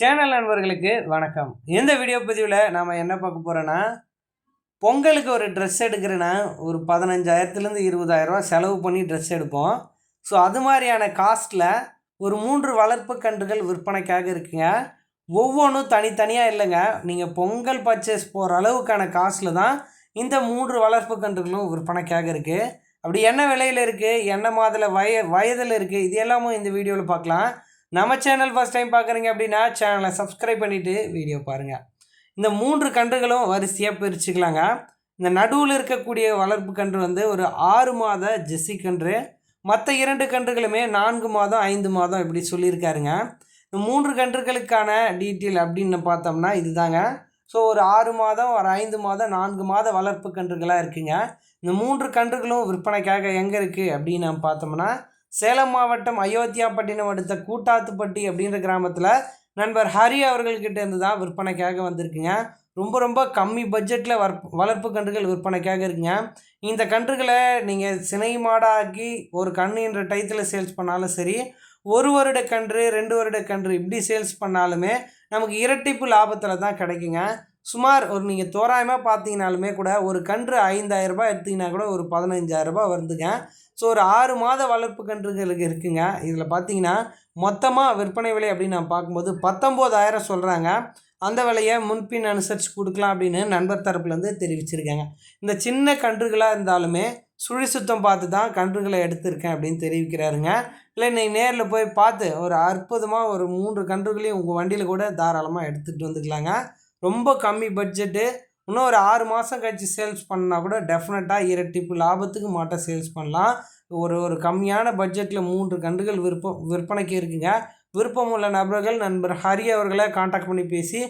Channel நண்பர்களுக்கு வணக்கம். இந்த வீடியோ பதிவில் நாம் என்ன பார்க்க போகிறோன்னா பொங்கலுக்கு ஒரு ட்ரெஸ் எடுக்கிறேன்னா ஒரு பதினஞ்சாயிரத்துலேருந்து இருபதாயிரரூவா செலவு பண்ணி ட்ரெஸ் எடுப்போம். ஸோ அது மாதிரியான காஸ்ட்டில் ஒரு மூன்று வளர்ப்பு கன்றுகள் விற்பனைக்காக இருக்குங்க. ஒவ்வொன்றும் தனித்தனியாக இல்லைங்க. நீங்கள் பொங்கல் பர்ச்சேஸ் போகிற அளவுக்கான காஸ்ட்டில் தான் இந்த மூன்று வளர்ப்பு கன்றுகளும் விற்பனைக்காக இருக்குது அப்படி என்ன விலையில் இருக்குது என்ன மாதத்தில் வய வயதில் இருக்குது இது எல்லாமும் இந்த வீடியோவில் பார்க்கலாம். நம்ம சேனல் ஃபஸ்ட் டைம் பார்க்குறீங்க அப்படின்னா சேனலை சப்ஸ்கிரைப் பண்ணிவிட்டு வீடியோ பாருங்கள் இந்த மூன்று கன்றுகளும் வரிசையாக பிரிச்சுக்கலாங்க. இந்த நடுவில் இருக்கக்கூடிய வளர்ப்பு கன்று வந்து ஒரு ஆறு மாத ஜெஸ்ஸி கன்று. மற்ற இரண்டு கன்றுகளுமே நான்கு மாதம் ஐந்து மாதம் இப்படி சொல்லியிருக்காருங்க. இந்த மூன்று கன்றுகளுக்கான டீட்டெயில் அப்படின்னு பார்த்தோம்னா இதுதாங்க. ஸோ ஒரு ஆறு மாதம் ஒரு ஐந்து மாதம் நான்கு மாத வளர்ப்பு கன்றுகளாக இருக்குங்க. இந்த மூன்று கன்றுகளும் விற்பனைக்காக எங்கே இருக்குது அப்படின்னு நம்ம பார்த்தோம்னா சேலம் மாவட்டம் அயோத்தியாப்பட்டினம் அடுத்த கூட்டாத்துப்பட்டி அப்படின்ற கிராமத்தில் நண்பர் ஹரி அவர்கள்கிட்ட இருந்து தான் விற்பனைக்காக வந்திருக்குங்க. ரொம்ப ரொம்ப கம்மி பட்ஜெட்டில் வர் வளர்ப்பு கன்றுகள் விற்பனைக்காக இருக்குங்க. இந்த கன்றுகளை நீங்கள் சினை மாடாக்கி ஒரு கன்றுன்ற டயத்தில் சேல்ஸ் பண்ணாலும் சரி ஒரு வருட கன்று ரெண்டு வருட கன்று இப்படி சேல்ஸ் பண்ணாலுமே நமக்கு இரட்டிப்பு லாபத்தில் தான் கிடைக்குங்க. சுமார் ஒரு நீங்கள் தோராயமாக பார்த்தீங்கனாலுமே கூட ஒரு கன்று ஐந்தாயிரரூபா எடுத்திங்கன்னா கூட ஒரு பதினஞ்சாயிரரூபா வருதுங்க. ஸோ ஒரு ஆறு மாத வளர்ப்பு கன்றுகளுக்கு இருக்குங்க. இதில் பார்த்தீங்கன்னா மொத்தமாக விற்பனை விலை அப்படின்னு நான் பார்க்கும்போது பத்தொம்போதாயிரம் சொல்கிறாங்க அந்த விலையை முன்பின் அனுசரித்து கொடுக்கலாம் அப்படின்னு நண்பர் தரப்புலேருந்து தெரிவிச்சிருக்காங்க. இந்த சின்ன கன்றுகளாக இருந்தாலுமே சுழி சுத்தம் பார்த்து தான் கன்றுகளை எடுத்திருக்கேன் அப்படின்னு தெரிவிக்கிறாருங்க. இல்லை நீங்கள் நேரில் போய் பார்த்து ஒரு அற்புதமாக ஒரு மூன்று கன்றுகளையும் உங்கள் வண்டியில் கூட தாராளமாக எடுத்துகிட்டு வந்துக்கலாங்க. ரொம்ப கம்மி பட்ஜெட்டு. இன்னும் ஒரு ஆறு மாதம் கழிச்சு சேல்ஸ் பண்ணால் கூட டெஃபினட்டாக இரட்டிப்பு லாபத்துக்கு மாட்ட சேல்ஸ் பண்ணலாம். ஒரு ஒரு கம்மியான பட்ஜெட்டில் மூன்று கன்றுகள் விற்ப விற்பனைக்கு இருக்குங்க. விருப்பம் உள்ள நபர்கள் நண்பர் ஹரி அவர்களை காண்டாக்ட் பண்ணி பேசி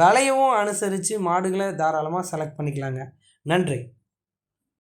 விலையவும் அனுசரித்து மாடுகளை தாராளமாக செலக்ட் பண்ணிக்கலாங்க. நன்றி.